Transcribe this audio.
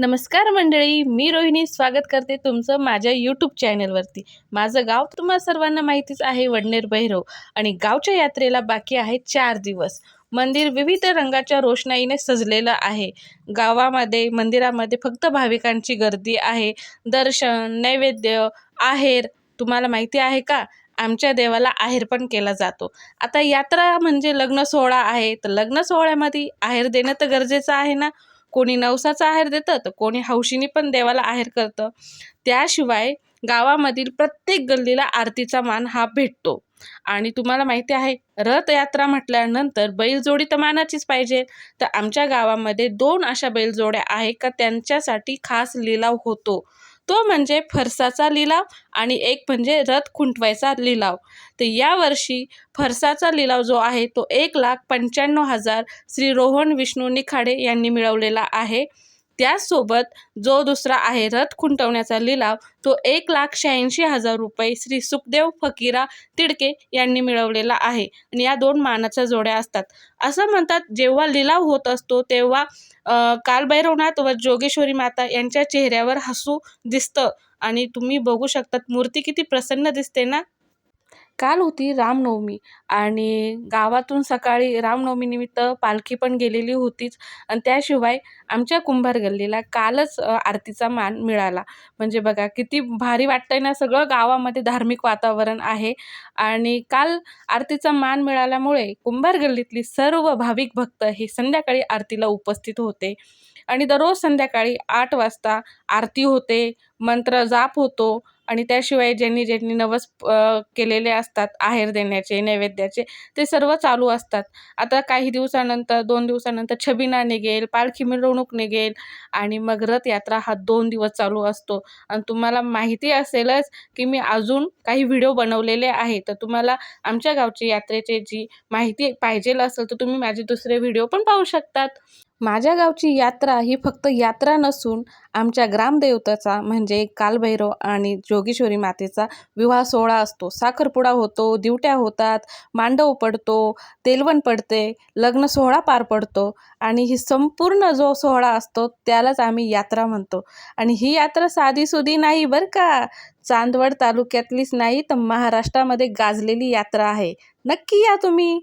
नमस्कार मंडळी मी रोहिणी स्वागत करते तुमचं माझ्या यूट्यूब चॅनलवरती माझं गाव तुम्हाला सर्वांना माहितीच आहे वडनेर भैरव. आणि गावच्या यात्रेला बाकी आहे चार दिवस. मंदिर विविध रंगाच्या रोषणाईने सजलेलं आहे. गावामध्ये मंदिरामध्ये फक्त भाविकांची गर्दी आहे. दर्शन नैवेद्य आहेर तुम्हाला माहिती आहे का? आमच्या देवाला आहेर पण केला जातो. आता यात्रा म्हणजे लग्न सोहळा आहे. तर लग्न सोहळ्यामध्ये आहेर देणं तर गरजेचं आहे ना? कोणी नवसाचा आहेर देतं तर कोणी हौशीने पण देवाला आहेर करतं. त्याशिवाय गावामधील प्रत्येक गल्लीला आरतीचा मान हा भेटतो. आणि तुम्हाला माहिती आहे रथयात्रा म्हटल्यानंतर बैलजोडी तर मानाचीच पाहिजे. तर आमच्या गावामध्ये दोन अशा बैलजोड्या आहे का त्यांच्यासाठी खास लिलाव होतो. तो म्हणजे फरसाचा लिलाव आणि एक म्हणजे रथ खुंटवायचा लिलाव. तर यावर्षी फरसाचा लिलाव जो आहे तो एक लाख पंच्याण्णव हजार श्री रोहन विष्णू निखाडे यांनी मिळवलेला आहे. त्याचसोबत जो दुसरा आहे रथ खुंटवण्याचा लिलाव तो एक लाख शहाऐंशी हजार रुपये श्री सुखदेव फकीरा तिडके यांनी मिळवलेला आहे. आणि या दोन मानाच्या जोड्या असतात. असं म्हणतात जेव्हा लिलाव होत असतो तेव्हा कालभैरवनाथ व जोगेश्वरी माता यांच्या चेहऱ्यावर हसू दिसतं. आणि तुम्ही बघू शकतात मूर्ती किती प्रसन्न दिसते ना? काल होती रामनवमी आणि गावातून सकाळी रामनवमीनिमित्त पालखी पण गेलेली होतीच. आणि त्याशिवाय आमच्या कुंभार गल्लीला कालच आरतीचा मान मिळाला. म्हणजे बघा किती भारी वाटतंय ना सगळं गावामध्ये धार्मिक वातावरण आहे. आणि काल आरतीचा मान मिळाल्यामुळे कुंभार गल्लीतली सर्व भाविक भक्त हे संध्याकाळी आरतीला उपस्थित होते. आणि दररोज संध्याकाळी आठ वाजता आरती होते मंत्र जाप होतो. आणि त्याशिवाय ज्यांनी ज्यांनी नवस केलेले असतात आहेर देण्याचे नैवेद्याचे ते सर्व चालू असतात. आता काही दिवसानंतर दोन दिवसानंतर छबिना निघेल पालखी मिरवणूक निघेल आणि मग रथयात्रा हा दोन दिवस चालू असतो. आणि तुम्हाला माहिती असेलच की मी अजून काही व्हिडिओ बनवलेले आहे तर तुम्हाला आमच्या गावची यात्रेची जी माहिती पाहिजेल असेल तर तुम्ही माझे दुसरे व्हिडिओ पण पाहू शकतात. माझ्या गावची यात्रा ही फक्त यात्रा नसून आमच्या ग्रामदेवताचा म्हणजे कालभैरव आणि जो जोगेश्वरी मातेचा विवाह सोहळा असतो. साखरपुडा होतो दिवट्या होतात मांडव पडतो तेलवण पडते लग्न सोहळा पार पडतो आणि ही संपूर्ण जो सोहळा असतो त्यालाच आम्ही यात्रा म्हणतो. आणि ही यात्रा साधीसुधी नाही बरं का? चांदवड तालुक्यातलीच नाही तर महाराष्ट्रामध्ये गाजलेली यात्रा आहे. नक्की या तुम्ही.